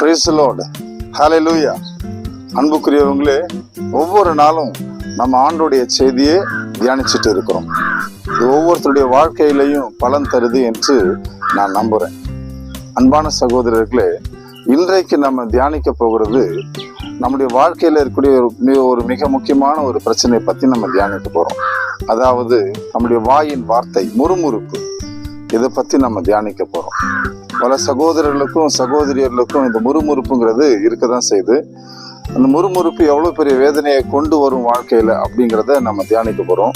பிரைஸ்லோடு லூயா அன்புக்குரியவங்களே ஒவ்வொரு நாளும் நம்ம ஆண்டோடைய செய்தியை தியானிச்சுட்டு இருக்கிறோம். இது ஒவ்வொருத்தருடைய வாழ்க்கையிலையும் பலன் தருது என்று நான் நம்புகிறேன் அன்பான சகோதரர்களே இன்றைக்கு நம்ம தியானிக்க போகிறது நம்முடைய வாழ்க்கையில் இருக்கக்கூடிய ஒரு மிக ஒரு மிக முக்கியமான ஒரு பிரச்சனையை பற்றி நம்ம தியானிக்க போகிறோம் அதாவது நம்முடைய வாயின் வார்த்தை முறுமுறுப்பு. இதை பற்றி நம்ம தியானிக்க போகிறோம் பல சகோதரர்களுக்கும் சகோதரியர்களுக்கும் இந்த முறுமுறுப்புங்கிறது இருக்க தான் செய்யுது. அந்த முறுமுறுப்பு எவ்வளோ பெரிய வேதனையை கொண்டு வரும் வாழ்க்கையில் அப்படிங்கிறத நம்ம தியானிக்க போகிறோம்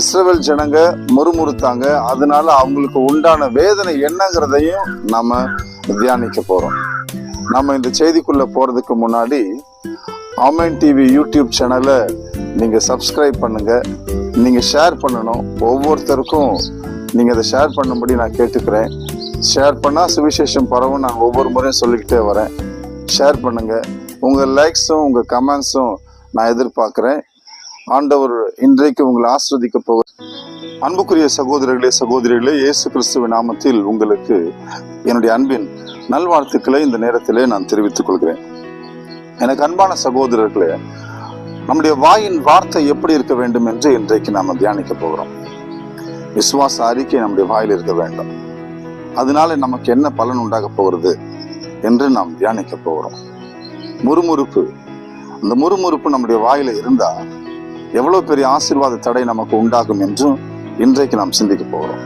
இஸ்ரவேல் ஜனங்க முறுமுறுத்தாங்க. அதனால அவங்களுக்கு உண்டான வேதனை என்னங்கிறதையும் நம்ம தியானிக்க போகிறோம் நம்ம இந்த செய்திக்குள்ளே போகிறதுக்கு முன்னாடி ஆமன் டிவி யூடியூப் சேனலை நீங்கள் சப்ஸ்கிரைப் பண்ணுங்கள் நீங்கள் ஷேர் பண்ணணும். ஒவ்வொருத்தருக்கும் நீங்கள் அதை ஷேர் பண்ணும்படி நான் கேட்டுக்கிறேன். ஷேர் பண்ணால் சுவிசேஷம் பரவும் நான் ஒவ்வொரு முறையும் சொல்லிக்கிட்டே வரேன். ஷேர் பண்ணுங்கள் உங்கள் லைக்ஸும் உங்கள் கமெண்ட்ஸும் நான் எதிர்பார்க்குறேன். ஆண்டவர் இன்றைக்கு உங்களை ஆஸ்வதிக்க போக அன்புக்குரிய சகோதரர்களே சகோதரிகளே இயேசு கிறிஸ்துவ நாமத்தில் உங்களுக்கு என்னுடைய அன்பின் நல்வாழ்த்துக்களை இந்த நேரத்திலே நான் தெரிவித்துக் கொள்கிறேன். எனக்கு அன்பான சகோதரர்களே நம்முடைய வாயின் வார்த்தை எப்படி இருக்க வேண்டும் என்று இன்றைக்கு நாம் தியானிக்க போகிறோம். விசுவாச அறிக்கை நம்முடைய வாயில் இருக்க வேண்டும். அதனால நமக்கு என்ன பலன் உண்டாக போகிறது என்று நாம் தியானிக்க போகிறோம். முறுமுறுப்பு. அந்த முறுமுறுப்பு நம்முடைய வாயில இருந்தா எவ்வளவு பெரிய ஆசீர்வாத தடை நமக்கு உண்டாகும் என்றும் இன்றைக்கு நாம் சிந்திக்க போகிறோம்.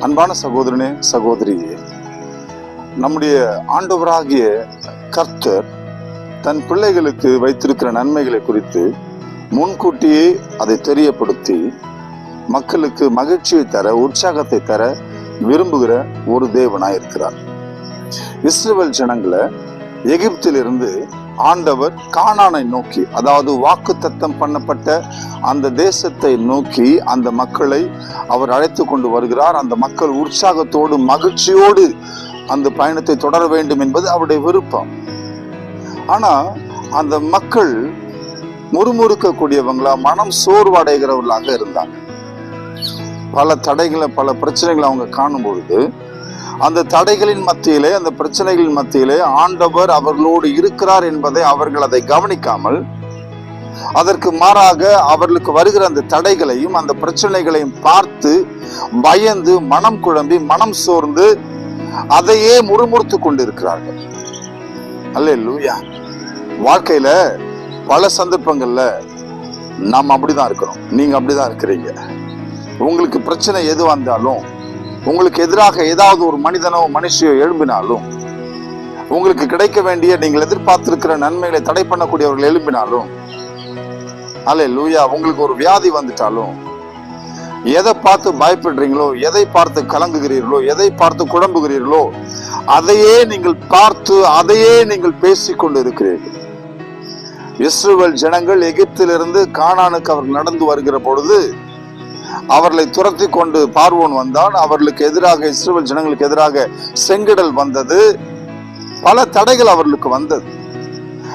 அன்பான சகோதரனே சகோதரியே நம்முடைய ஆண்டவராகிய கர்த்தர் தன் பிள்ளைகளுக்கு வைத்திருக்கிற நன்மைகளை குறித்து முன்கூட்டியே அதை தெரியப்படுத்தி மக்களுக்கு மகிழ்ச்சியை தர உற்சாகத்தை தர விரும்புகிற ஒரு தேவனாய் இருக்கிறார். இஸ்ரேல் ஜனங்களை எகிப்திலிருந்து ஆண்டவர் கானானை நோக்கி அதாவது வாக்கு தத்தம் பண்ணப்பட்ட அந்த தேசத்தை நோக்கி அந்த மக்களை அவர் அழைத்து கொண்டு வருகிறார். அந்த மக்கள் உற்சாகத்தோடு மகிழ்ச்சியோடு அந்த பயணத்தை தொடர வேண்டும் என்பது அவருடைய விருப்பம். ஆனா அந்த மக்கள் முறுமுறுக்கக்கூடியவங்களா மனம் சோர்வடைகிறவர்களாக இருந்தாங்க. பல தடைகளை பல பிரச்சனைகளை அவங்க காணும் பொழுது அந்த தடைகளின் மத்தியிலே அந்த பிரச்சனைகளின் மத்தியிலே ஆண்டவர் அவர்களோடு இருக்கிறார் என்பதை அவர்கள் அதை கவனிக்காமல் அதற்கு மாறாக அவர்களுக்கு வருகிற அந்த தடைகளையும் அந்த பிரச்சனைகளையும் பார்த்து பயந்து மனம் குழம்பி மனம் சோர்ந்து அதையே முறுமுறுத்து கொண்டிருக்கிறார்கள். அல்ல லூயா வாழ்க்கையில பல சந்தர்ப்பங்கள்ல நாம் அப்படிதான் இருக்கிறோம். நீங்க அப்படிதான் இருக்கிறீங்க. உங்களுக்கு பிரச்சனை எது வந்தாலும் உங்களுக்கு எதிராக ஏதாவது ஒரு மனிதனோ மனுஷியோ எழும்பினாலும் உங்களுக்கு கிடைக்க வேண்டிய நீங்கள் எதிர்பார்த்திருக்கிற நன்மைகளை தடை பண்ணக்கூடியவர்கள் எழும்பினாலும் அல்ல லூயா உங்களுக்கு ஒரு வியாதி வந்துட்டாலும் எதை பார்த்து பயப்படுறீங்களோ எதை பார்த்து கலங்குகிறீர்களோ எதை பார்த்து குழம்புகிறீர்களோ அதையே நீங்கள் பார்த்து அதையே நீங்கள் பேசிக்கொண்டு இருக்கிறீர்கள் இஸ்ரவேல் ஜனங்கள் எகிப்திலிருந்து கானானுக்கு அவர்கள் நடந்து வருகிற பொழுது அவர்களை துரத்தி கொண்டு பார்வோன் வந்தான். அவர்களுக்கு எதிராக இஸ்ரேல் ஜனங்களுக்கு எதிராக செங்கடல் வந்தது. பல தடைகள் அவர்களுக்கு வந்தது.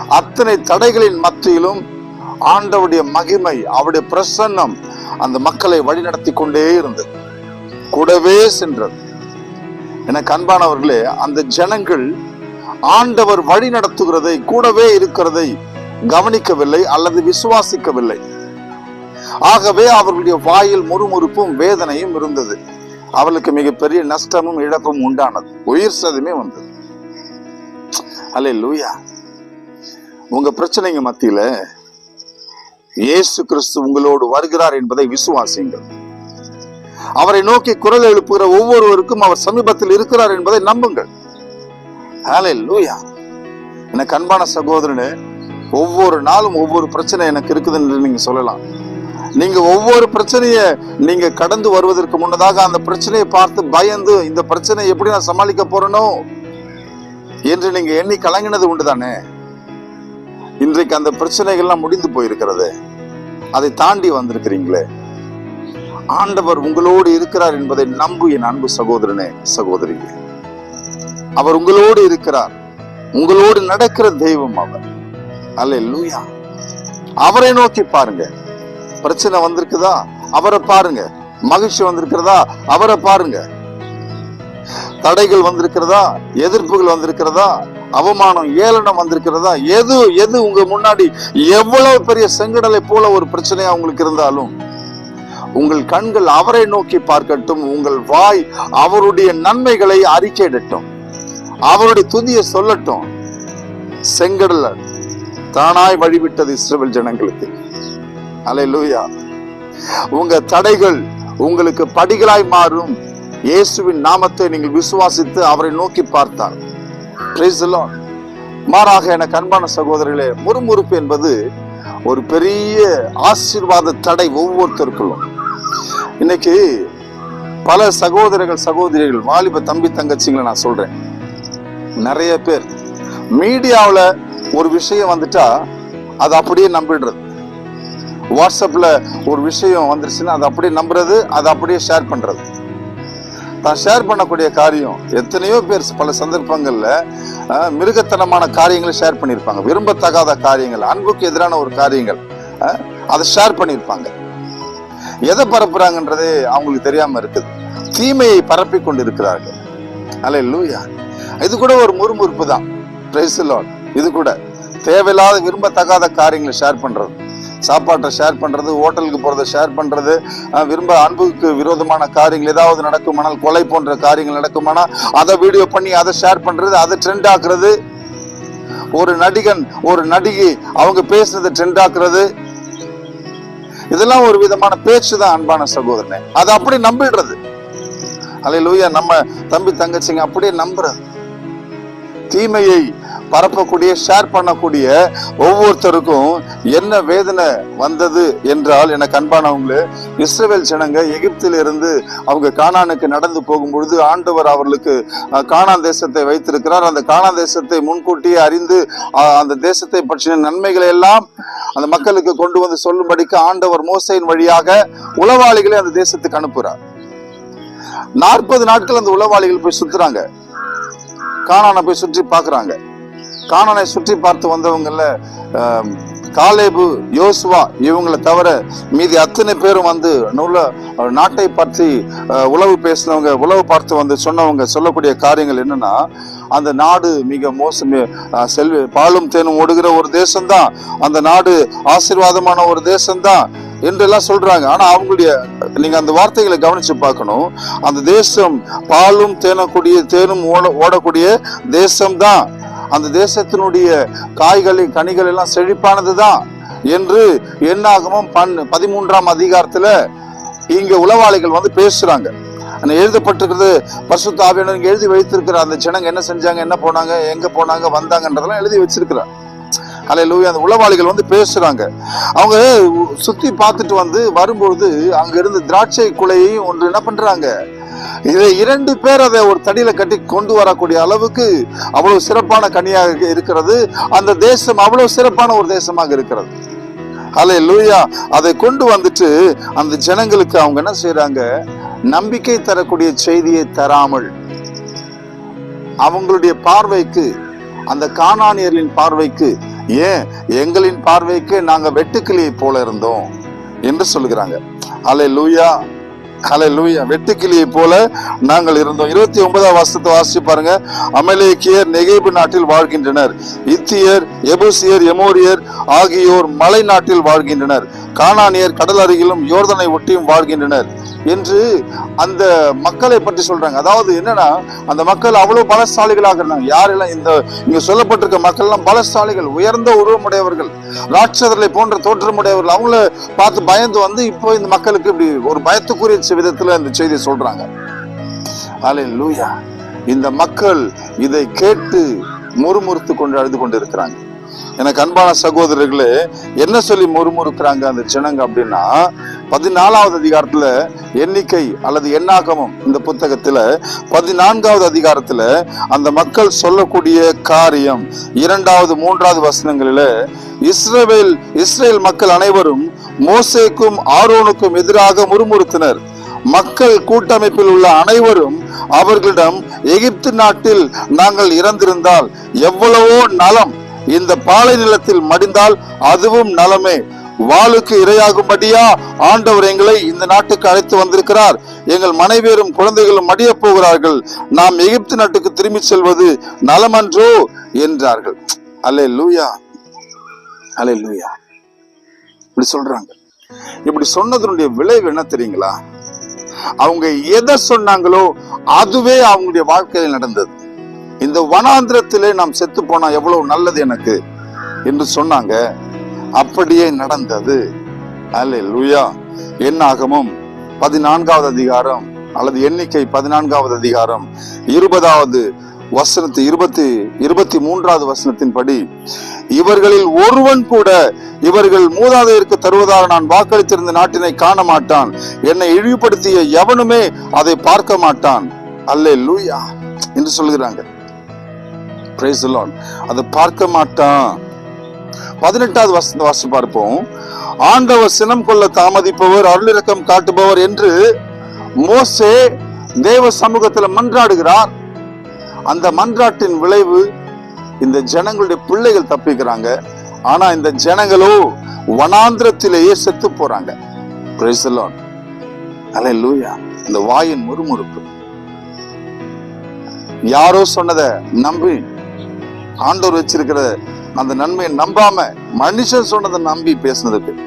அத்தனை தடைகளின் மத்தியிலும் ஆண்டவுடைய மகிமை அவருடைய பிரசன்னம் அந்த மக்களை வழிநடத்தி கொண்டே இருந்தது. கூடவே சென்றது. எனக்கு அன்பானவர்களே அந்த ஜனங்கள் ஆண்டவர் வழி நடத்துகிறதை கூடவே இருக்கிறதை கவனிக்கவில்லை அல்லது விசுவாசிக்கவில்லை. ஆகவே அவர்களுடைய வாயில் முறுமுறுப்பும் வேதனையும் இருந்தது. அவளுக்கு மிகப்பெரிய நஷ்டமும் இழப்பும் உண்டானது. உயிர் சதமே வந்தது. அல்ல லூயா உங்க பிரச்சனைங்க மத்தியில இயேசு கிறிஸ்து உங்களோடு வருகிறார் என்பதை விசுவாசியுங்கள். அவரை நோக்கி குரல் எழுப்புகிற ஒவ்வொருவருக்கும் அவர் சமீபத்தில் இருக்கிறார் என்பதை நம்புங்கள். லூயா எனக்கு அன்பான சகோதரனு ஒவ்வொரு நாளும் ஒவ்வொரு பிரச்சனை எனக்கு இருக்குது என்று நீங்க சொல்லலாம். நீங்க ஒவ்வொரு பிரச்சனையை நீங்க கடந்து வருவதற்கு முன்னதாக அந்த பிரச்சனையை பார்த்து பயந்து இந்த பிரச்சனையை எப்படி நான் சமாளிக்க போறேனோ என்று நீங்க எண்ணி கலங்கினது உண்டுதானே? இன்றைக்கு அந்த பிரச்சனைகள்லாம் முடிந்து போயிருக்கிறது. அதை தாண்டி வந்திருக்கிறீங்களே. ஆண்டவர் உங்களோடு இருக்கிறார் என்பதை நம்பு என் அன்பு சகோதரனே சகோதரி அவர் உங்களோடு இருக்கிறார். உங்களோடு நடக்கிற தெய்வம் அவர். அல்ல லூயா அவரை நோக்கி பாருங்க பிரச்சனை வந்திருக்குதா? அவரை பாருங்க. மகிழ்ச்சி வந்திருக்கிறதா? அவரை பாருங்க. தடைகள் வந்திருக்கிறதா? எதிர்ப்புகள் வந்திருக்கிறதா? அவமானம் ஏளனம் வந்திருக்கிறதா? எது எது உங்க முன்னாடி எவ்வளவு பெரிய செங்கடலை போல ஒரு பிரச்சனையா உங்களுக்கு இருந்தாலும் உங்கள் கண்கள் அவரை நோக்கி பார்க்கட்டும் உங்கள் வாய் அவருடைய நன்மைகளை அறிக்கையிடட்டும். அவருடைய துதியை சொல்லட்டும். செங்கடல தானாய் வழிவிட்டது இஸ்ரேல் ஜனங்களுக்கு. அல்லேலூயா உங்க தடைகள் உங்களுக்கு படிகளாய் மாறும். இயேசுவின் நாமத்தை நீங்கள் விசுவாசித்து அவரை நோக்கி பார்த்தார். மாறாக என கண்பான சகோதரர்களே முறுமுறுப்பு என்பது ஒரு பெரிய ஆசீர்வாத தடை ஒவ்வொருத்தருக்குள்ளும். இன்னைக்கு பல சகோதரர்கள் சகோதரிகள் வாலிப தம்பி தங்கச்சிங்களை நான் சொல்றேன். நிறைய பேர். மீடியாவில் ஒரு விஷயம் வந்துட்டா அதை அப்படியே நம்பிடுறது. வாட்ஸ்அப்பில் ஒரு விஷயம் வந்துருச்சுன்னா அதை அப்படியே நம்புறது அதை அப்படியே ஷேர் பண்ணுறது தான் ஷேர் பண்ணக்கூடிய காரியம் எத்தனையோ பேர் பல சந்தர்ப்பங்களில் மிருகத்தனமான காரியங்களை ஷேர் பண்ணியிருப்பாங்க. விரும்பத்தகாத காரியங்கள் அன்புக்கு எதிரான ஒரு காரியங்கள் அதை ஷேர் பண்ணியிருப்பாங்க. எதை பரப்புறாங்கன்றதே அவங்களுக்கு தெரியாமல் இருக்குது. தீமையை பரப்பி கொண்டு இருக்கிறார்கள் அல்ல லூயா இது கூட ஒரு முறுமுறுப்பு தான். Praise இது கூட. தேவையில்லாத விரும்பத்தகாத காரியங்களை ஷேர் பண்ணுறது சாப்பாட்டை ஷேர் பண்றது ஹோட்டலுக்கு போறதை ஷேர் பண்றது விரும்ப அன்புக்கு விரோதமான காரியங்கள் ஏதாவது நடக்குமானால் கொலை போன்ற காரியங்கள் நடக்குமானால் அதை வீடியோ பண்ணி அதை ஷேர் பண்றது அதை ட்ரெண்ட் ஆக்குறது. ஒரு நடிகன் ஒரு நடிகை அவங்க பேசுனதை ட்ரெண்ட் ஆக்குறது. இதெல்லாம் ஒரு விதமான பேச்சு தான் அன்பான சகோதரனே. அதை அப்படி நம்பிடுறது. அல்ல நம்ம தம்பி தங்கச்சிங்க அப்படியே நம்புறது. தீமையை பரப்பக்கூடிய ஷேர் பண்ணக்கூடிய ஒவ்வொருத்தருக்கும் என்ன வேதனை வந்தது என்றால் எனக்கு அன்பானவங்களே இஸ்ரவேல் ஜனங்க எகிப்தில் இருந்து அவங்க காணானுக்கு நடந்து போகும்பொழுது ஆண்டவர் அவர்களுக்கு காணான் தேசத்தை வைத்திருக்கிறார். அந்த காணான் தேசத்தை முன்கூட்டியே அறிந்து அஹ், அந்த தேசத்தை பற்றின நன்மைகளை எல்லாம் அந்த மக்களுக்கு கொண்டு வந்து சொல்லும்படிக்கு ஆண்டவர் மோசையின் வழியாக உளவாளிகளை அந்த தேசத்துக்கு அனுப்புறார் நாற்பது நாட்கள் அந்த உளவாளிகள் போய் சுத்துறாங்க. காணான போய் சுற்றி பாக்குறாங்க காணனை சுற்றி பார்த்து வந்தவங்கல்ல காலேபு யோசுவா இவங்களை தவிர மீதி அத்தனை பேரும் வந்து நூல நாட்டை பற்றி உழவு உளவு பேசினவங்க உளவு பார்த்து வந்து சொன்னவங்க சொல்லக்கூடிய காரியங்கள் என்னன்னா அந்த நாடு மிக மோசமே செல்வ செல்வி பாலும் தேனும் ஓடுகிற ஒரு தேசம்தான். அந்த நாடு ஆசீர்வாதமான ஒரு தேசம்தான். என்றெல்லாம் சொல்றாங்க. ஆனா அவங்களுடைய நீங்க அந்த வார்த்தைகளை கவனிச்சு பார்க்கணும். அந்த தேசம் பாலும் தேனக்கூடிய தேனும் ஓட ஓடக்கூடிய தேசம்தான். அந்த தேசத்தினுடைய காய்களை கனிகள் எல்லாம் செழிப்பானதுதான் என்று என்னாகமும் பன் பதிமூன்றாம் அதிகாரத்துல இங்க உளவாளிகள் வந்து பேசுறாங்க. ஆனா எழுதப்பட்டிருக்கிறது பரிசுத்த ஆவியானவர் எழுதி வைத்திருக்கிற அந்த ஜனங்க என்ன செஞ்சாங்க என்ன போனாங்க எங்க போனாங்க வந்தாங்கன்றதெல்லாம் எழுதி வச்சிருக்கிறார். அல்ல லூயா அந்த உளவாளிகள் வந்து பேசுகிறாங்க அவங்க சுத்தி பார்த்துட்டு வந்து வரும்பொழுது அங்கிருந்து திராட்சை குலையையும் ஒன்று என்ன பண்றாங்க? இதை இரண்டு பேர் அதை ஒரு தடியில கட்டி கொண்டு வரக்கூடிய அளவுக்கு அவ்வளவு சிறப்பான கனியாக இருக்கிறது. அந்த தேசம் அவ்வளவு சிறப்பான ஒரு தேசமாக இருக்கிறது. அல்ல லூயா அதை கொண்டு வந்துட்டு அந்த ஜனங்களுக்கு அவங்க என்ன செய்யறாங்க நம்பிக்கை தரக்கூடிய செய்தியை தராமல் அவங்களுடைய பார்வைக்கு அந்த காணானியர்களின் பார்வைக்கு ஏன்? எங்களின் பார்வைக்கு நாங்கள் வெட்டுக்கிளியை போல இருந்தோம் என்று சொல்லுகிறாங்க. அலை லூயா அலை லூயா வெட்டுக்கிளியை போல நாங்கள் இருந்தோம். இருபத்தி ஒன்பதாம் வருஷத்தை வாசிச்சு பாருங்க. அமலேக்கியர் நெகைபு நாட்டில் வாழ்கின்றனர். இத்தியர் எபூசியர் எமோரியர் ஆகியோர் மலை நாட்டில் வாழ்கின்றனர். கானானியர் கடல் அருகிலும் யோர்தனை ஒட்டியும் வாழ்கின்றனர். என்று அந்த மக்களை பற்றி சொல்றாங்க. அதாவது என்னன்னா அந்த மக்கள் அவ்வளவு பலசாலிகளாக இருந்தாங்க. யாரெல்லாம் இந்த இங்க சொல்லப்பட்டிருக்க மக்கள் எல்லாம் பலசாலிகள் உயர்ந்த உருவமுடையவர்கள் ராட்சதர்களை போன்ற தோற்றமுடையவர்கள் அவங்கள பார்த்து பயந்து வந்து இப்போ இந்த மக்களுக்கு இப்படி ஒரு பயத்துக்குரிய விதத்துல இந்த செய்தியை சொல்றாங்க. அல்லேலூயா இந்த மக்கள் இதை கேட்டு முறுமுறுத்து கொண்டு அழுது கொண்டு இருக்கிறாங்க. எனக்கு அன்பான சகோதரர்களே என்ன சொல்லி முறுமுறுக்கிறாங்க அந்த ஜனங்க அப்படின்னா பதினாலாவது அதிகாரத்துல எண்ணிக்கை அல்லது எண்ணாகமம் இந்த புத்தகத்துல பதினான்காவது அதிகாரத்துல அந்த மக்கள் சொல்லக்கூடிய காரியம் இரண்டாவது மூன்றாவது வசனங்களில இஸ்ரேல் இஸ்ரேல் மக்கள் அனைவரும் மோசேக்கும் ஆரோனுக்கும் எதிராக முறுமுறுத்தினர். மக்கள் கூட்டமைப்பில் உள்ள அனைவரும் அவர்களிடம் எகிப்து நாட்டில் நாங்கள் இறந்திருந்தால் எவ்வளவோ நலம் இந்த பாலை நிலத்தில் மடிந்தால் அதுவும் நலமே. வாளுக்கு இரையாகும்படியா ஆண்டவர் எங்களை இந்த நாட்டுக்கு அழைத்து வந்திருக்கிறார். எங்கள் மனைவியரும் குழந்தைகளும் மடிய போகிறார்கள். நாம் எகிப்து நாட்டுக்கு திரும்பி செல்வது நலமன்றோ? என்றார்கள். அலே லூயா அலே லூயா இப்படி சொல்றாங்க. இப்படி சொன்னதனுடைய விளைவு என்ன தெரியுங்களா? அவங்க எதை சொன்னாங்களோ அதுவே அவங்களுடைய வாழ்க்கையில் நடந்தது. இந்த வனாந்திரத்திலே நாம் செத்து போனா எவ்வளவு நல்லது எனக்கு? என்று சொன்னாங்க. அப்படியே நடந்தது. அல்ல லூயா என்னாகமும் பதினான்காவது அதிகாரம் அல்லது எண்ணிக்கை பதினான்காவது அதிகாரம் இருபதாவது வசனத்து இருபத்தி இருபத்தி மூன்றாவது வசனத்தின்படி இவர்களில் ஒருவன் கூட இவர்கள் மூதாதையருக்கு தருவதாக நான் வாக்களித்திருந்த நாட்டினை காண மாட்டான் என்னை இழிவுபடுத்திய எவனுமே அதை பார்க்க மாட்டான் அல்லே லூயா என்று சொல்கிறாங்க அதை பார்க்க மாட்டான் பதினெட்டாவது வசந்த வாசி பார்ப்போம். ஆண்டவர் சினம் கொள்ள தாமதிப்பவர் அருளிரக்கம் காட்டுபவர் என்று மோசே தேவ சமூகத்தில் மன்றாடுகிறார். அந்த மன்றாட்டின் விளைவு இந்த ஜனங்களுடைய பிள்ளைகள் தப்பிக்கிறாங்க. ஆனா இந்த ஜனங்களோ வனாந்திரத்திலேயே செத்து போறாங்க. இந்த வாயின் முறுமுறுப்பு யாரோ சொன்னத நம்பி ஆண்டவர் வச்சிருக்கிற அந்த நன்மையை நம்பாம மனுஷன் சொன்னதை நம்பி பேசினதுக்கு.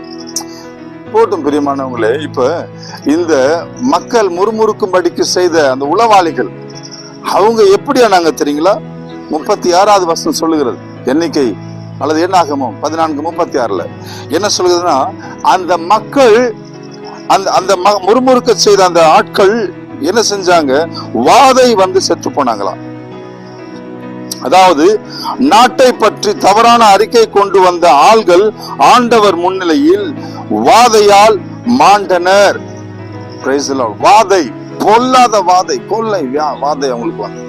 போட்டும் பிரியமானவங்களே இப்ப இந்த மக்கள் முறுமுறுக்கும்படிக்கு செய்த அந்த உளவாளிகள் அவங்க எப்படியா ஆனாங்க தெரியுங்களா? முப்பத்தி ஆறாவது வருஷம் சொல்லுகிறது. எண்ணிக்கை அல்லது என்னாகமோ? பதினான்கு முப்பத்தி ஆறுல என்ன சொல்லுகிறதுன்னா அந்த மக்கள் அந்த அந்த ம- முறுமுறுக்க செய்த அந்த ஆட்கள் என்ன செஞ்சாங்க? வாதை வந்து செத்து போனாங்களாம். அதாவது நாட்டை பற்றி தவறான அறிக்கை கொண்டு வந்த ஆள்கள் ஆண்டவர் முன்னிலையில் வாதையால் மாண்டனர். வாதை பொல்லாத வாதை கொள்ளை வாதை அவங்களுக்கு வந்து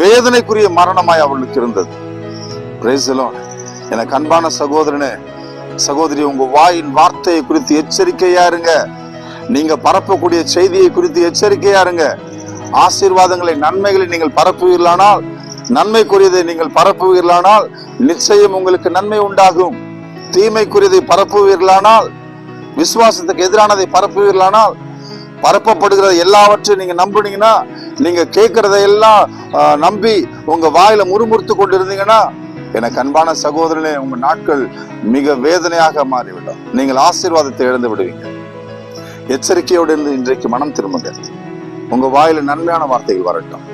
வேதனைக்குரிய மரணமாய் அவளுக்கு இருந்தது. Praise எனக்கு அன்பான சகோதரனே சகோதரி உங்க வாயின் வார்த்தையை குறித்து எச்சரிக்கையா இருங்க. நீங்க பரப்பக்கூடிய செய்தியை குறித்து எச்சரிக்கையா இருங்க. ஆசீர்வாதங்களை நன்மைகளை நீங்கள் பரப்புவீர்களானால் நன்மைக்குரியதை நீங்கள் பரப்புவீர்களானால் நிச்சயம் உங்களுக்கு நன்மை உண்டாகும். தீமைக்குரியதை பரப்புவீர்களானால் விசுவாசத்துக்கு எதிரானதை பரப்புவீர்களானால் பரப்பப்படுகிற எல்லாவற்றையும் நீங்க நம்புனீங்கன்னா நீங்க கேட்கறதையெல்லாம் நம்பி உங்க வாயில முறுமுறுத்து கொண்டு இருந்தீங்கன்னா எனக்கு அன்பான சகோதரனே உங்க நாட்கள் மிக வேதனையாக மாறிவிடும். நீங்கள் ஆசீர்வாதத்தை இழந்து விடுவீங்க. எச்சரிக்கையோடு இருந்து இன்றைக்கு மனம் திரும்புங்க. உங்க வாயில நன்மையான வார்த்தைகள் வரட்டும்.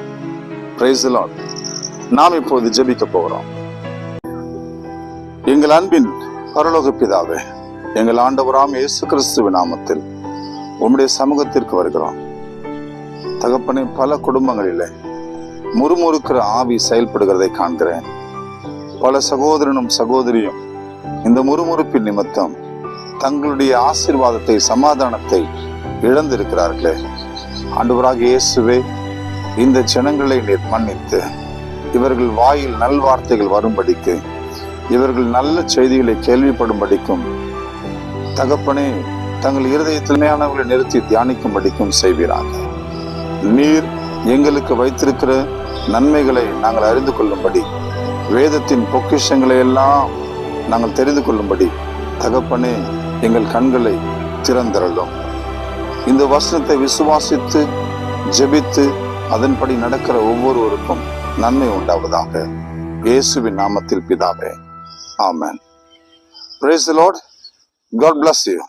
பிரைஸ் லார்ட் நாம் இப்போது ஜெபிக்க போகிறோம். எங்கள் அன்பின் பரலோக பிதாவே எங்கள் ஆண்டவராம் இயேசு கிறிஸ்துவ நாமத்தில் உம்முடைய சமூகத்திற்கு வருகிறோம். தகப்பனை பல குடும்பங்களில் முறுமுறுக்கிற ஆவி செயல்படுகிறதை காண்கிறேன். பல சகோதரனும் சகோதரியும் இந்த முறுமுறுப்பின் நிமித்தம் தங்களுடைய ஆசீர்வாதத்தை சமாதானத்தை இழந்திருக்கிறார்களே. ஆண்டவராக இயேசுவே இந்த ஜனங்களை நீர் மன்னித்து இவர்கள் வாயில் நல்வார்த்தைகள் வரும்படிக்கு இவர்கள் நல்ல செய்திகளை கேள்விப்படும்படிக்கும் தகப்பனே தங்கள் இருதயத்தின்மையானவர்களை நிறுத்தி தியானிக்கும்படிக்கும் செய்வீராக. நீர் எங்களுக்கு வைத்திருக்கிற நன்மைகளை நாங்கள் அறிந்து கொள்ளும்படி வேதத்தின் பொக்கிஷங்களை எல்லாம் நாங்கள் தெரிந்து கொள்ளும்படி தகப்பனே எங்கள் கண்களை திறந்தரலும் இந்த வசனத்தை விசுவாசித்து ஜெபித்து அதன்படி நடக்கிற ஒவ்வொருவருக்கும் നന്മ ഉണ്ടാവതാക യേശുവിൻ നാമത്തിൽ പിതാവേ amen praise Lord God bless you